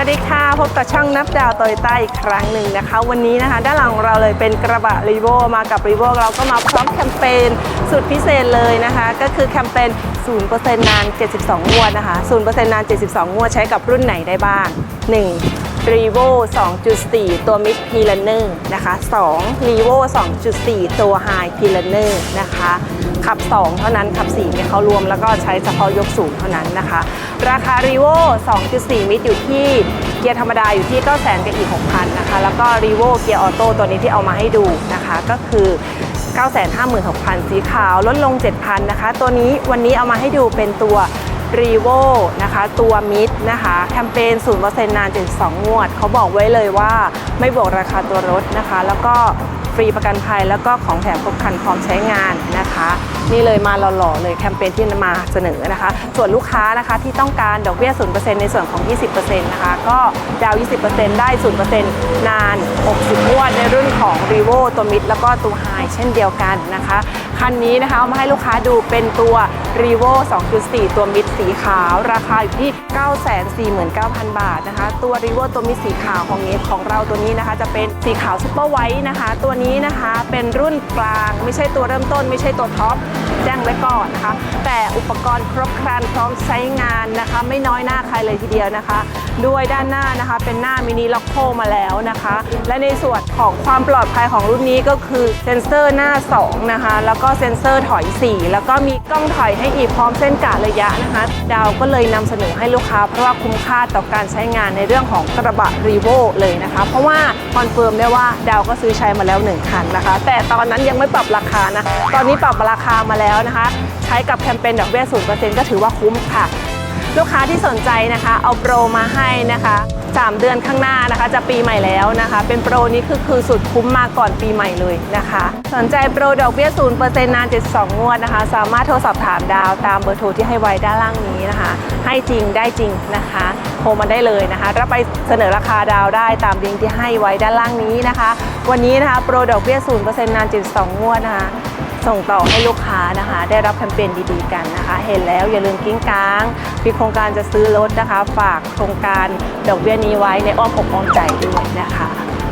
วัสดีค่ะ พบกับช่องนับดาวโตโยต้าอีกครั้งหนึ่งนะคะ วันนี้นะคะ ด้านหลังของเราเลยเป็นกระบะรีโวมากับรีโวเราก็มาพร้อมแคมเปญสุดพิเศษเลยนะคะ ก็คือแคมเปญ0%นาน 72 งวดนะคะ 0%นาน 72 งวดใช้กับรุ่นไหนได้บ้าง 1. r e v o 2.4 ตัว Mid p l a n e r นะคะ 2. r e v o 2.4 ตัว High p l a n e r นะคะ ขับ 2 เท่านั้นขับ 4 ไม่เข้ารวม แล้วก็ใช้เฉพาะยกสูงเท่านั้นนะคะ ราคา r e v o 2.4 มิตรอยู่ที่เกียร์ธรรมดาอยู่ที่ 9 0 0 0 0กับอีก 6,000นะคะ แล้วก็ r e v o เกียร์ออโต้ตัวนี้ที่เอามาให้ดูนะคะ ก็คือ 956,000 สีขาวลดลง 7,000นะคะ ตัวนี้วันนี้เอามาให้ดูเป็นตัวรีโวนะคะตัวมิดนะคะแคมเปญ0%นาน72งวด เขาบอกไว้เลยว่าไม่บวกราคาตัวรถนะคะ แล้วก็ รีประกันภัย แล้วก็ของแถมครบครันพร้อมใช้งานนะคะ นี่เลยมาหล่อๆเลยแคมเปญที่มาเสนอนะคะ ส่วนลูกค้านะคะที่ต้องการดอกเบี้ย 0%ในส่วนของ 20%นะคะ ก็ดาว 20%ได้ 0%นาน 60งวดในรุ่นของ r e v o ตัวมิดแล้วก็ตัว High เช่นเดียวกันนะคะ คันนี้นะคะเอามาให้ลูกค้าดูเป็นตัว r e v o 2.4 ตัวมิดสีขาว ราคาอยู่ที่ 949,000 บาทนะคะ ตัว r e v o ตัวมิดสีขาวของนี้ของเราตัวนี้นะคะ จะเป็นสีขาวซุปเปอร์ไวท์นะคะ ตัวนี้นะคะเป็นรุ่นกลางไม่ใช่ตัวเริ่มต้น ไม่ใช่ตัวท็อปแจ้งไว้ก่อนนะคะ แต่อุปกรณ์ครบครันพร้อมใช้งานนะคะ ไม่น้อยหน้าใครเลยทีเดียวนะคะ ด้วยด้านหน้านะคะ เป็นหน้ามินิล็อกโคมาแล้วนะคะ และในส่วนของความปลอดภัยของรุ่นนี้ก็คือเซ็นเซอร์หน้า 2 นะคะ แล้วก็เซ็นเซอร์ถอย 4 แล้วก็มีกล้องถอยให้อีกพร้อมเส้นกะระยะนะคะ ดาวก็เลยนำเสนอให้ลูกค้าเพราะว่าคุ้มค่าต่อการใช้งานในเรื่องของกระบะรีโวเลยนะคะ เพราะว่าคอนเฟิร์มได้ว่าดาวก็ซื้อใช้มาแล้ว 1 คันนะคะ แต่ตอนนั้นยังไม่ปรับราคานะ ตอนนี้ปรับราคามาแล้วนะคะ ใช้กับแคมเปญดอกเบี้ย0%ก็ถือว่าคุ้มค่ะ ลูกค้าที่สนใจนะคะเอาโปรมาให้นะคะ 3 เดือนข้างหน้านะคะ จะปีใหม่แล้วนะคะ เป็นโปรนี้คือคือสุดคุ้มมาก่อนปีใหม่เลยนะคะ สนใจโปรดอกเบี้ย0%นาน 72 งวดนะคะ สามารถโทรสอบถามดาวตามเบอร์โทรที่ให้ไว้ด้านล่างนี้นะคะ ให้จริงได้จริงนะคะโทรมาได้เลยนะคะรับไปเสนอราคาดาวได้ตามลิงก์ที่ให้ไว้ด้านล่างนี้นะคะ วันนี้นะคะโปรดอกเบี้ย0%นาน 72 งวดนะคะ ส่งต่อให้ลูกค้านะคะ ได้รับแคมเปญดีๆกันนะคะ เห็นแล้วอย่าลืมกิ้งก้างมีโครงการจะซื้อรถนะคะ ฝากโครงการดอกเบี้ยนี้ไว้ในอ้อมอกอ้อมใจด้วยนะคะ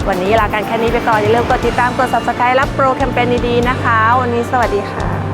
วันนี้ลากันแค่นี้ไปก่อนอย่าลืมกดติดตามกด subscribe รับโปรแคมเปญดีๆนะคะ วันนี้สวัสดีค่ะ